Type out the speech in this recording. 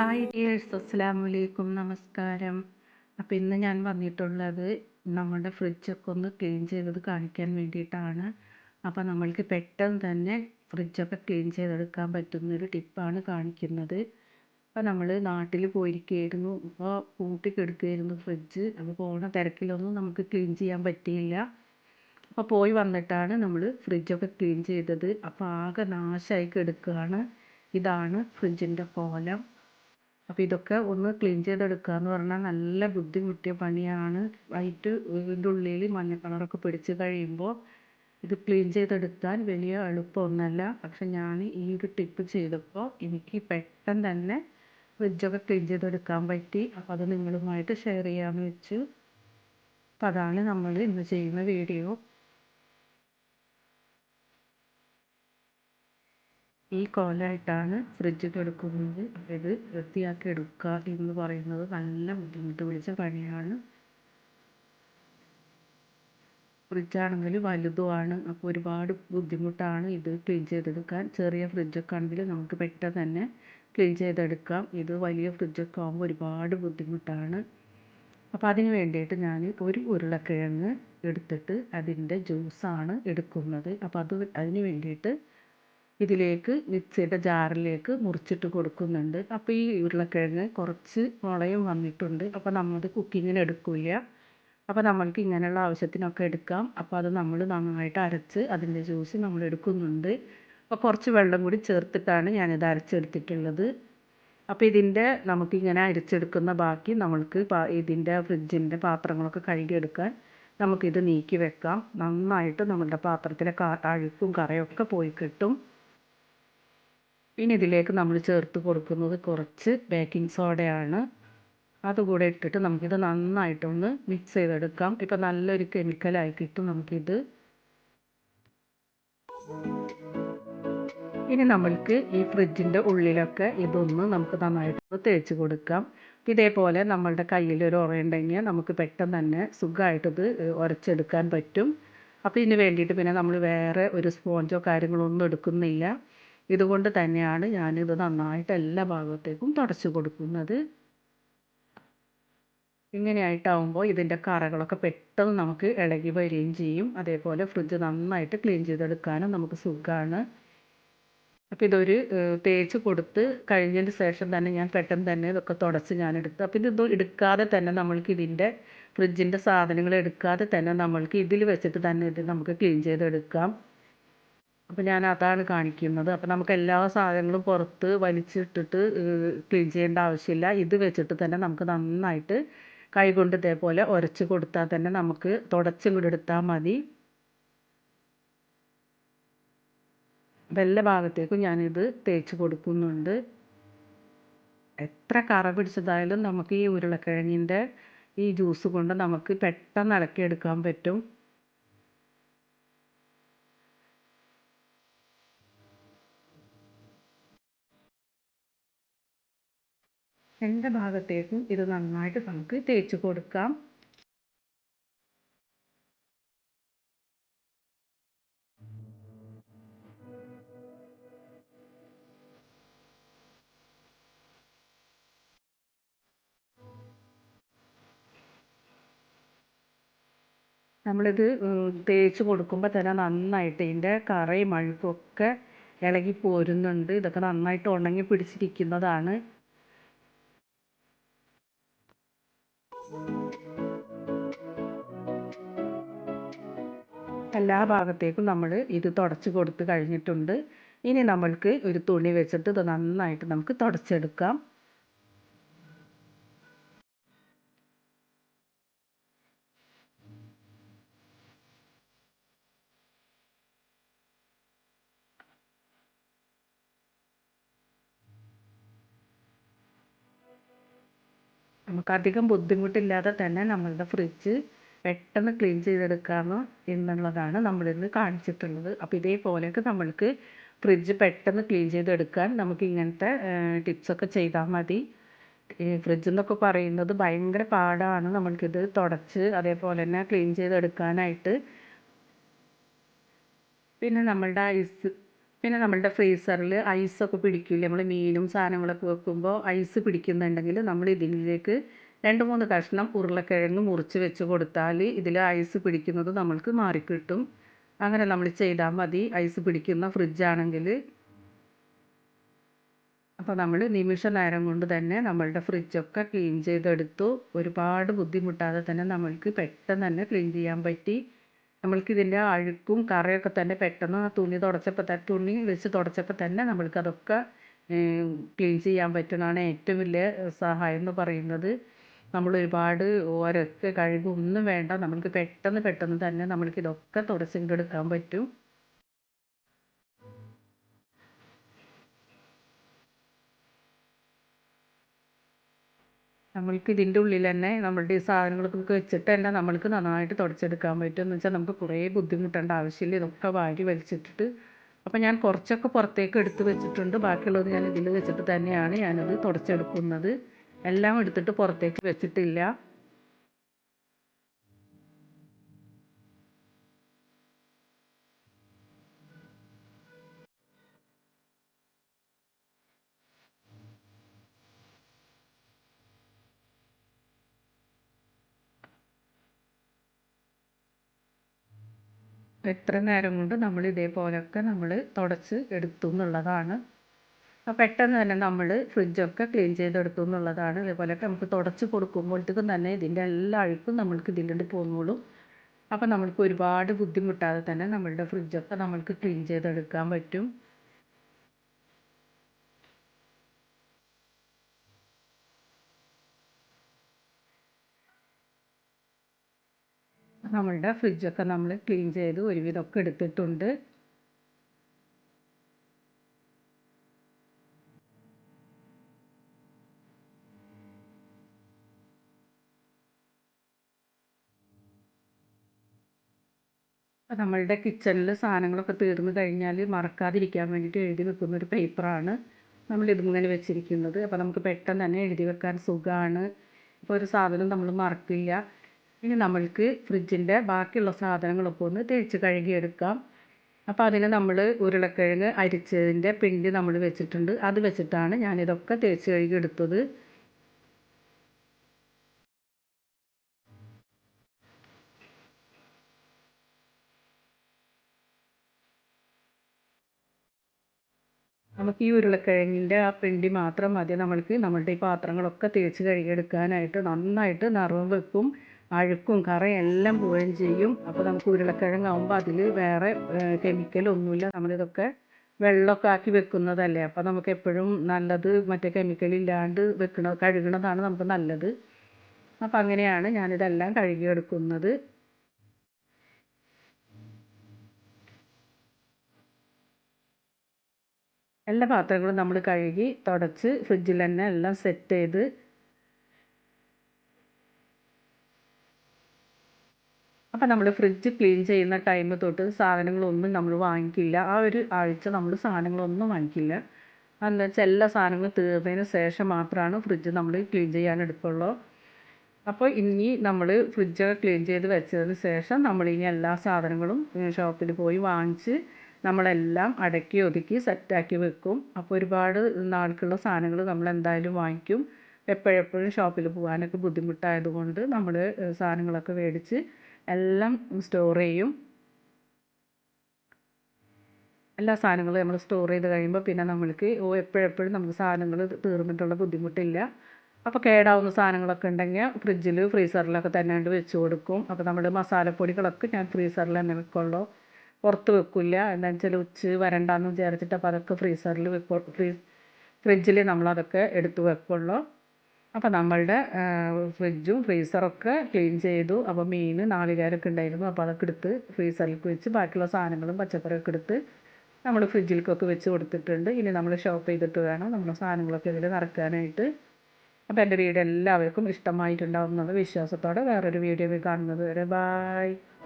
Hi dears അസ്സലാമു അലൈക്കും നമസ്കാരം അപ്പോൾ ഇന്ന് ഞാൻ വന്നിട്ടുള്ളത് നമ്മുടെ ഫ്രിഡ്ജൊക്കെ ഒന്ന് ക്ലീൻ ചെയ്തത് കാണിക്കാൻ വേണ്ടിയിട്ടാണ്. അപ്പോൾ നമ്മൾക്ക് പെട്ടെന്ന് തന്നെ ഫ്രിഡ്ജൊക്കെ ക്ലീൻ ചെയ്തെടുക്കാൻ പറ്റുന്നൊരു ടിപ്പാണ് കാണിക്കുന്നത്. അപ്പോൾ നമ്മൾ നാട്ടിൽ പോയിരിക്കുകയായിരുന്നു അപ്പോൾ പൂട്ടിക്കെടുക്കുകയായിരുന്നു ഫ്രിഡ്ജ് അപ്പോൾ പോകുന്ന തിരക്കിലൊന്നും നമുക്ക് ക്ലീൻ ചെയ്യാൻ പറ്റിയില്ല. അപ്പോൾ പോയി വന്നിട്ടാണ് നമ്മൾ ഫ്രിഡ്ജൊക്കെ ക്ലീൻ ചെയ്തത്. അപ്പോൾ ആകെ നാശമായി കിടക്കുകയാണ് ഇതാണ് ഫ്രിഡ്ജിന്റെ കോലം. അപ്പോൾ ഇതൊക്കെ ഒന്ന് ക്ലീൻ ചെയ്തെടുക്കുക എന്ന് പറഞ്ഞാൽ നല്ല ബുദ്ധിമുട്ടിയ പണിയാണ്. വൈറ്റ് ഇതിന്റെ ഉള്ളിൽ മഞ്ഞ കളറൊക്കെ പിടിച്ച് കഴിയുമ്പോൾ ഇത് ക്ലീൻ ചെയ്തെടുക്കാൻ വലിയ എളുപ്പമൊന്നുമല്ല പക്ഷെ ഞാൻ ഈ ഒരു ടിപ്പ് ചെയ്തപ്പോൾ എനിക്ക് പെട്ടെന്ന് തന്നെ ഫ്രിഡ്ജൊക്കെ ക്ലീൻ ചെയ്തെടുക്കാൻ പറ്റി. അപ്പോൾ അത് നിങ്ങളുമായിട്ട് ഷെയർ ചെയ്യാമെന്ന് വെച്ചു. അപ്പോൾ അതാണ് നമ്മൾ ഇന്ന് ചെയ്യുന്ന വീഡിയോ ഈ കോലമായിട്ടാണ് ഫ്രിഡ്ജ് എടുക്കുന്നത്. ഇത് വൃത്തിയാക്കി എടുക്കുക എന്ന് പറയുന്നത് നല്ല ബുദ്ധിമുട്ട് പിടിച്ച പണിയാണ്. ഫ്രിഡ്ജാണെങ്കിൽ വലുതുമാണ്. അപ്പോൾ ഒരുപാട് ബുദ്ധിമുട്ടാണ് ഇത് ക്ലീൻ ചെയ്തെടുക്കാൻ. ചെറിയ ഫ്രിഡ്ജൊക്കെ ആണെങ്കിൽ നമുക്ക് പെട്ടെന്ന് തന്നെ ക്ലീൻ ചെയ്തെടുക്കാം. ഇത് വലിയ ഫ്രിഡ്ജൊക്കെ ആകുമ്പോൾ ഒരുപാട് ബുദ്ധിമുട്ടാണ്. അപ്പോൾ അതിന് വേണ്ടിയിട്ട് ഞാൻ ഒരു ഉരുളക്കിഴങ്ങ് എടുത്തിട്ട് അതിന്റെ ജ്യൂസാണ് എടുക്കുന്നത്. അപ്പോൾ അത് അതിന് വേണ്ടിയിട്ട് ഇതിലേക്ക് മിക്സിയുടെ ജാറിലേക്ക് മുറിച്ചിട്ട് കൊടുക്കുന്നുണ്ട്. അപ്പോൾ ഈ ഉരുളക്കിഴങ്ങ് കുറച്ച് മുളയും വന്നിട്ടുണ്ട്. അപ്പോൾ നമ്മളത് കുക്കിങ്ങിന് എടുക്കില്ല. അപ്പോൾ നമ്മൾക്ക് ഇങ്ങനെയുള്ള ആവശ്യത്തിനൊക്കെ എടുക്കാം. അപ്പോൾ അത് നമ്മൾ നന്നായിട്ട് അരച്ച് അതിന്റെ ജ്യൂസ് നമ്മൾ എടുക്കുന്നുണ്ട്. അപ്പോൾ കുറച്ച് വെള്ളം കൂടി ചേർത്തിട്ടാണ് ഞാനിത് അരച്ചെടുത്തിട്ടുള്ളത്. അപ്പോൾ ഇതിന്റെ നമുക്കിങ്ങനെ അരിച്ചെടുക്കുന്ന ബാക്കി നമ്മൾക്ക് ഇതിന്റെ ഫ്രിഡ്ജിന്റെ പാത്രങ്ങളൊക്കെ കഴുകിയെടുക്കാൻ നമുക്കിത് നീക്കി വെക്കാം. നന്നായിട്ട് നമ്മുടെ പാത്രത്തിലെ അഴുക്കും കറയൊക്കെ പോയി കിട്ടും. പിന്നെ ഇതിലേക്ക് നമ്മൾ ചേർത്ത് കൊടുക്കുന്നത് കുറച്ച് ബേക്കിംഗ് സോഡയാണ് അതുകൂടെ ഇട്ടിട്ട് നമുക്കിത് നന്നായിട്ടൊന്ന് മിക്സ് ചെയ്തെടുക്കാം. ഇപ്പം നല്ലൊരു കെമിക്കലായി കിട്ടും നമുക്കിത്. ഇനി നമ്മൾക്ക് ഈ ഫ്രിഡ്ജിന്റെ ഉള്ളിലൊക്കെ ഇതൊന്ന് നമുക്ക് നന്നായിട്ട് തേച്ച് കൊടുക്കാം. ഇതേപോലെ നമ്മളുടെ കയ്യിൽ ഒരു ഉറയുണ്ടെങ്കിൽ നമുക്ക് പെട്ടെന്ന് തന്നെ സുഖമായിട്ടിത് ഉരച്ചെടുക്കാൻ പറ്റും. അപ്പോൾ ഇതിന് വേണ്ടിയിട്ട് പിന്നെ നമ്മൾ വേറെ ഒരു സ്പോഞ്ചോ കാര്യങ്ങളോ ഒന്നും എടുക്കുന്നില്ല. ഇതുകൊണ്ട് തന്നെയാണ് ഞാനിത് നന്നായിട്ട് എല്ലാ ഭാഗത്തേക്കും തുടച്ചു കൊടുക്കുന്നത്. ഇങ്ങനെയായിട്ടാവുമ്പോൾ ഇതിന്റെ കറകളൊക്കെ പെട്ടെന്ന് നമുക്ക് ഇളകി വരികയും ചെയ്യും. അതേപോലെ ഫ്രിഡ്ജ് നന്നായിട്ട് ക്ലീൻ ചെയ്തെടുക്കാനും നമുക്ക് സുഖമാണ് അപ്പോൾ ഇതൊരു തേച്ച് കൊടുത്ത് കഴിഞ്ഞതിന് ശേഷം തന്നെ ഞാൻ പെട്ടെന്ന് തന്നെ ഇതൊക്കെ തുടച്ച് ഞാൻ എടുത്തു അപ്പോൾ ഇത് എടുക്കാതെ തന്നെ നമ്മൾക്ക് ഇതിന്റെ ഫ്രിഡ്ജിന്റെ സാധനങ്ങൾ എടുക്കാതെ തന്നെ നമ്മൾക്ക് ഇതിൽ വെച്ചിട്ട് തന്നെ ഇത് നമുക്ക് ക്ലീൻ ചെയ്തെടുക്കാം. അപ്പോൾ ഞാൻ അതാണ് കാണിക്കുന്നത്. അപ്പോൾ നമുക്ക് എല്ലാ സാധനങ്ങളും പുറത്ത് വലിച്ചിട്ടിട്ട് ക്ലീൻ ചെയ്യേണ്ട ആവശ്യമില്ല. ഇത് വെച്ചിട്ട് തന്നെ നമുക്ക് നന്നായിട്ട് കൈകൊണ്ട് ഇതേപോലെ ഉരച്ച് കൊടുത്താൽ തന്നെ നമുക്ക് തുടച്ചിങ്ങോട്ട് എടുത്താൽ മതി. അപ്പോൾ എല്ലാ ഭാഗത്തേക്കും ഞാനിത് തേച്ച് കൊടുക്കുന്നുണ്ട്. എത്ര കറ പിടിച്ചതായാലും നമുക്ക് ഈ ഉരുളക്കിഴങ്ങിന്റെ ഈ ജ്യൂസ് കൊണ്ട് നമുക്ക് പെട്ടെന്ന് ഇളക്കിയെടുക്കാൻ പറ്റും. രണ്ട് ഭാഗത്തേക്കും ഇത് നന്നായിട്ട് നമുക്ക് തേച്ച് കൊടുക്കാം. നമ്മളിത് തേച്ച് കൊടുക്കുമ്പോൾ തന്നെ നന്നായിട്ട് ഇതിന്റെ കറയും അഴുക്കൊക്കെ ഇളകി പോരുന്നുണ്ട്. ഇതൊക്കെ നന്നായിട്ട് ഉണങ്ങി പിടിച്ചിരിക്കുന്നതാണ്. എല്ലാ ഭാഗത്തേക്കും നമ്മൾ ഇത് തുടച്ച് കൊടുത്ത് കഴിഞ്ഞിട്ടുണ്ട്. ഇനി നമ്മൾക്ക് ഒരു തുണി വെച്ചിട്ട് ഇത് നന്നായിട്ട് നമുക്ക് തുടച്ചെടുക്കാം. നമുക്കധികം ബുദ്ധിമുട്ടില്ലാതെ തന്നെ നമ്മളുടെ ഫ്രിഡ്ജ് പെട്ടെന്ന് ക്ലീൻ ചെയ്തെടുക്കാം എന്നുള്ളതാണ് നമ്മളിന്ന് കാണിച്ചിട്ടുള്ളത്. അപ്പോൾ ഇതേപോലെയൊക്കെ നമ്മൾക്ക് ഫ്രിഡ്ജ് പെട്ടെന്ന് ക്ലീൻ ചെയ്തെടുക്കാൻ നമുക്ക് ഇങ്ങനത്തെ ടിപ്സൊക്കെ ചെയ്താൽ മതി. ഫ്രിഡ്ജ് എന്നൊക്കെ പറയുന്നത് ഭയങ്കര പാടാണ്. നമ്മൾക്കിത് തുടച്ച് അതേപോലെ തന്നെ ക്ലീൻ ചെയ്തെടുക്കാനായിട്ട്. പിന്നെ നമ്മളുടെ ഐസ് പിന്നെ നമ്മളുടെ ഫ്രീസറിൽ ഐസൊക്കെ പിടിക്കില്ലേ? നമ്മൾ മീനും സാധനങ്ങളൊക്കെ വെക്കുമ്പോൾ ഐസ് പിടിക്കുന്നുണ്ടെങ്കിൽ നമ്മൾ ഇതിലേക്ക് രണ്ട് മൂന്ന് കഷ്ണം ഉരുളക്കിഴങ്ങ് മുറിച്ച് വെച്ച് കൊടുത്താൽ ഇതിൽ ഐസ് പിടിക്കുന്നത് നമ്മൾക്ക് മാറിക്കിട്ടും. അങ്ങനെ നമ്മൾ ചെയ്താൽ മതി. ഐസ് പിടിക്കുന്ന ഫ്രിഡ്ജാണെങ്കിൽ അപ്പോൾ നമ്മൾ നിമിഷ നേരം കൊണ്ട് തന്നെ നമ്മളുടെ ഫ്രിഡ്ജൊക്കെ ക്ലീൻ ചെയ്തെടുത്തു. ഒരുപാട് ബുദ്ധിമുട്ടാതെ തന്നെ നമ്മൾക്ക് പെട്ടെന്ന് തന്നെ ക്ലീൻ ചെയ്യാൻ പറ്റി. നമ്മൾക്ക് ഇതിന്റെ അഴുക്കും കറയൊക്കെ തന്നെ പെട്ടെന്ന് തുണി തുടച്ചപ്പോൾ തന്നെ തുണി വെച്ച് തുടച്ചപ്പോൾ തന്നെ നമ്മൾക്ക് അതൊക്കെ ക്ലീൻ ചെയ്യാൻ പറ്റുന്നതാണ് ഏറ്റവും വലിയ സഹായം എന്ന് പറയുന്നത്. നമ്മൾ ഒരുപാട് ഒരൊക്കെ കഴുകൊന്നും വേണ്ട. നമുക്ക് പെട്ടെന്ന് പെട്ടെന്ന് തന്നെ നമ്മൾക്ക് ഇതൊക്കെ തുടച്ചെടുക്കാൻ പറ്റും. നമ്മൾക്ക് ഇതിന്റെ ഉള്ളിൽ തന്നെ നമ്മളുടെ ഈ സാധനങ്ങളൊക്കെ വെച്ചിട്ട് തന്നെ നമ്മൾക്ക് നന്നായിട്ട് തുടച്ചെടുക്കാൻ പറ്റും. എന്ന് വെച്ചാൽ നമുക്ക് കുറേ ബുദ്ധിമുട്ടേണ്ട ആവശ്യമില്ല. ഇതൊക്കെ വാരി വലിച്ചിട്ടിട്ട്. അപ്പോൾ ഞാൻ കുറച്ചൊക്കെ പുറത്തേക്ക് എടുത്ത് വെച്ചിട്ടുണ്ട്. ബാക്കിയുള്ളത് ഞാൻ ഇതിൽ വെച്ചിട്ട് തന്നെയാണ് ഞാനത് തുടച്ചെടുക്കുന്നത്. എല്ലാം എടുത്തിട്ട് പുറത്തേക്ക് വെച്ചിട്ടില്ല. എത്ര നേരം കൊണ്ട് നമ്മൾ ഇതേപോലെയൊക്കെ നമ്മൾ തുടച്ച് എടുത്തു എന്നുള്ളതാണ്. പെട്ടെന്ന് തന്നെ നമ്മൾ ഫ്രിഡ്ജൊക്കെ ക്ലീൻ ചെയ്തെടുത്തു എന്നുള്ളതാണ്. അതേപോലെ നമുക്ക് തുടച്ച് കൊടുക്കുമ്പോഴത്തേക്കും തന്നെ ഇതിന്റെ എല്ലാ അഴുക്കും നമ്മൾക്ക് ഇതിലോട്ട് പോന്നോളും അപ്പോൾ നമ്മൾക്ക് ഒരുപാട് ബുദ്ധിമുട്ടാതെ തന്നെ നമ്മളുടെ ഫ്രിഡ്ജൊക്കെ നമ്മൾക്ക് ക്ലീൻ ചെയ്തെടുക്കാൻ പറ്റും. നമ്മളുടെ ഫ്രിഡ്ജൊക്കെ നമ്മൾ ക്ലീൻ ചെയ്ത് ഒരുവിധമൊക്കെ എടുത്തിട്ടുണ്ട്. നമ്മളുടെ കിച്ചണിൽ സാധനങ്ങളൊക്കെ തീർന്നു കഴിഞ്ഞാൽ മറക്കാതിരിക്കാൻ വേണ്ടിയിട്ട് എഴുതി വെക്കുന്ന ഒരു പേപ്പറാണ് നമ്മൾ ഇതിങ്ങനെ വെച്ചിരിക്കുന്നത്. അപ്പോൾ നമുക്ക് പെട്ടെന്ന് തന്നെ എഴുതി വെക്കാൻ സുഖമാണ് ഇപ്പോൾ ഒരു സാധനം നമ്മൾ മറക്കില്ല. ഇനി നമ്മൾക്ക് ഫ്രിഡ്ജിന്റെ ബാക്കിയുള്ള സാധനങ്ങളൊക്കെ ഒന്ന് തേച്ച് കഴുകിയെടുക്കാം. അപ്പോൾ അതിന് നമ്മൾ ഉരുളക്കിഴങ്ങ് അരിച്ചതിന്റെ പിണ്ടി നമ്മൾ വെച്ചിട്ടുണ്ട്. അത് വെച്ചിട്ടാണ് ഞാനിതൊക്കെ തേച്ച് കഴുകി നമുക്ക് ഈ ഉരുളക്കിഴങ്ങിന്റെ ആ പിണ്ടി മാത്രം മതി. നമ്മൾക്ക് നമ്മളുടെ ഈ പാത്രങ്ങളൊക്കെ തേച്ച് കഴുകിയെടുക്കാനായിട്ട് നന്നായിട്ട് നിറവ് വെക്കും അഴുക്കും കറയും എല്ലാം പോവുകയും ചെയ്യും. അപ്പോൾ നമുക്ക് ഉരുളക്കിഴങ്ങാകുമ്പോൾ അതിൽ വേറെ കെമിക്കലൊന്നുമില്ല നമ്മളിതൊക്കെ വെള്ളമൊക്കെ ആക്കി വെക്കുന്നതല്ലേ. അപ്പോൾ നമുക്ക് എപ്പോഴും നല്ലത് മറ്റേ കെമിക്കലില്ലാണ്ട് വെക്കണ കഴുകണതാണ് നമുക്ക് നല്ലത്. അപ്പോൾ അങ്ങനെയാണ് ഞാനിതെല്ലാം കഴുകിയെടുക്കുന്നത്. എല്ലാ പാത്രങ്ങളും നമ്മൾ കഴുകി തുടച്ച് ഫ്രിഡ്ജിൽ തന്നെ എല്ലാം സെറ്റ് ചെയ്ത് അപ്പം നമ്മൾ ഫ്രിഡ്ജ് ക്ലീൻ ചെയ്യുന്ന ടൈം തൊട്ട് സാധനങ്ങളൊന്നും നമ്മൾ വാങ്ങിക്കില്ല. ആ ഒരു ആഴ്ച നമ്മൾ സാധനങ്ങളൊന്നും വാങ്ങിക്കില്ല. അന്ന് വെച്ചാൽ എല്ലാ സാധനങ്ങളും തീർന്നതിന് ശേഷം മാത്രമാണ് ഫ്രിഡ്ജ് നമ്മൾ ക്ലീൻ ചെയ്യാൻ എടുക്കുള്ളൂ. അപ്പോൾ ഇനി നമ്മൾ ഫ്രിഡ്ജൊക്കെ ക്ലീൻ ചെയ്ത് വെച്ചതിന് ശേഷം നമ്മളിനി എല്ലാ സാധനങ്ങളും ഷോപ്പിൽ പോയി വാങ്ങിച്ച് നമ്മളെല്ലാം അടക്കി ഒതുക്കി സെറ്റാക്കി വെക്കും. അപ്പോൾ ഒരുപാട് നാൾക്കുള്ള സാധനങ്ങൾ നമ്മൾ എന്തായാലും വാങ്ങിക്കും. എപ്പോഴെപ്പോഴും ഷോപ്പിൽ പോകാനൊക്കെ ബുദ്ധിമുട്ടായത് കൊണ്ട് നമ്മൾ സാധനങ്ങളൊക്കെ മേടിച്ച് എല്ലാം സ്റ്റോർ ചെയ്യും. എല്ലാ സാധനങ്ങളും നമ്മൾ സ്റ്റോർ ചെയ്ത് കഴിയുമ്പോൾ പിന്നെ നമ്മൾക്ക് ഓ എപ്പോഴെപ്പോഴും നമുക്ക് സാധനങ്ങൾ തീർന്നിട്ടുള്ള ബുദ്ധിമുട്ടില്ല. അപ്പോൾ കേടാവുന്ന സാധനങ്ങളൊക്കെ ഉണ്ടെങ്കിൽ ഫ്രിഡ്ജിൽ ഫ്രീസറിലൊക്കെ തന്നെ വെച്ച് കൊടുക്കും. അപ്പോൾ നമ്മുടെ മസാലപ്പൊടികളൊക്കെ ഞാൻ ഫ്രീസറിൽ തന്നെ വെക്കുള്ളൂ. പുറത്ത് വെക്കില്ല. എന്താണെന്ന് വെച്ചാൽ ഉച്ച വരണ്ടാന്ന് വിചാരിച്ചിട്ട് അപ്പോൾ അതൊക്കെ ഫ്രീസറിൽ വെക്കും ഫ്രീ ഫ്രിഡ്ജിൽ നമ്മളതൊക്കെ എടുത്ത് വെക്കുള്ളൂ. അപ്പോൾ നമ്മളുടെ ഫ്രിഡ്ജും ഫ്രീസറൊക്കെ ക്ലീൻ ചെയ്തു. അപ്പോൾ മീൻ നാളികേരമൊക്കെ ഉണ്ടായിരുന്നു. അപ്പോൾ അതൊക്കെ എടുത്ത് ഫ്രീസറിലേക്ക് വെച്ച് ബാക്കിയുള്ള സാധനങ്ങളും പച്ചക്കറിയൊക്കെ എടുത്ത് നമ്മൾ ഫ്രിഡ്ജിലേക്കൊക്കെ വെച്ച് കൊടുത്തിട്ടുണ്ട്. ഇനി നമ്മൾ ഷോപ്പ് ചെയ്തിട്ട് വേണം നമ്മുടെ സാധനങ്ങളൊക്കെ ഇതിൽ നിറയ്ക്കാനായിട്ട്. അപ്പോൾ എന്റെ വീഡിയോ എല്ലാവർക്കും ഇഷ്ടമായിട്ടുണ്ടാവും വിശ്വാസത്തോടെ വേറൊരു വീഡിയോ കാണുന്നത് വരെ. ബായ്